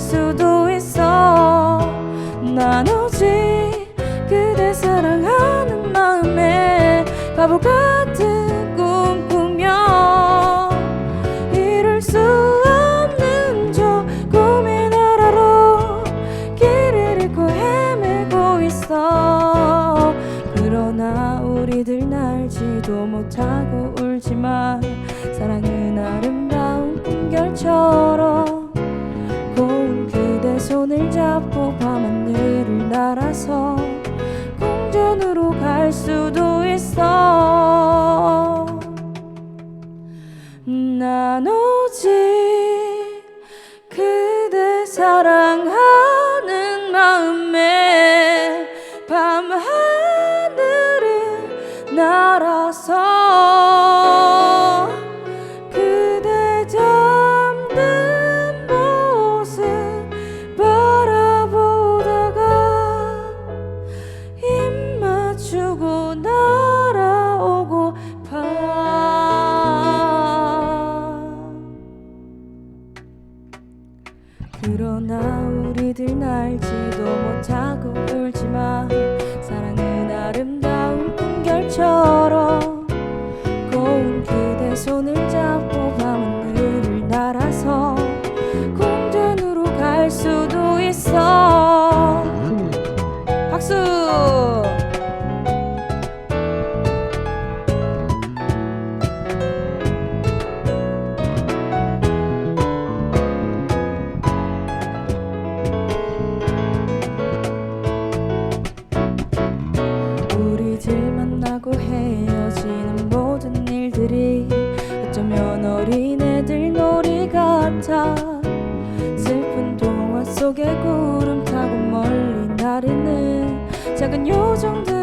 수도 있어. 난 오직 그대 사랑하는 마음에 바보 같은 꿈 꾸며 이룰 수 없는 저 꿈의 나라로 길을 잃고 헤매고 있어. 그러나 우리들 날지도 못하고 울지만 사랑은 아름다운 꿈결처럼 날아서 궁전으로 갈 수도 있어. 난 오직 그대 사랑하는 마음에 밤하늘을 날아서 우리들 헤어지는 모든 일들이 어쩌면 어린애들 놀이 같아. 슬픈 동화 속에 구름 타고 멀리 나르는 작은 요정들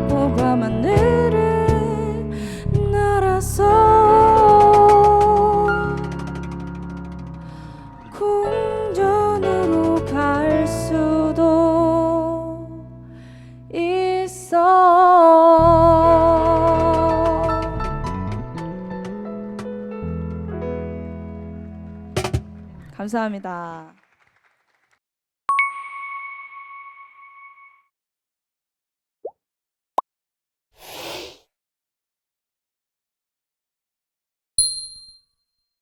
잡고 밤하늘을 날아서 궁전으로 갈 수도 있어 감사합니다.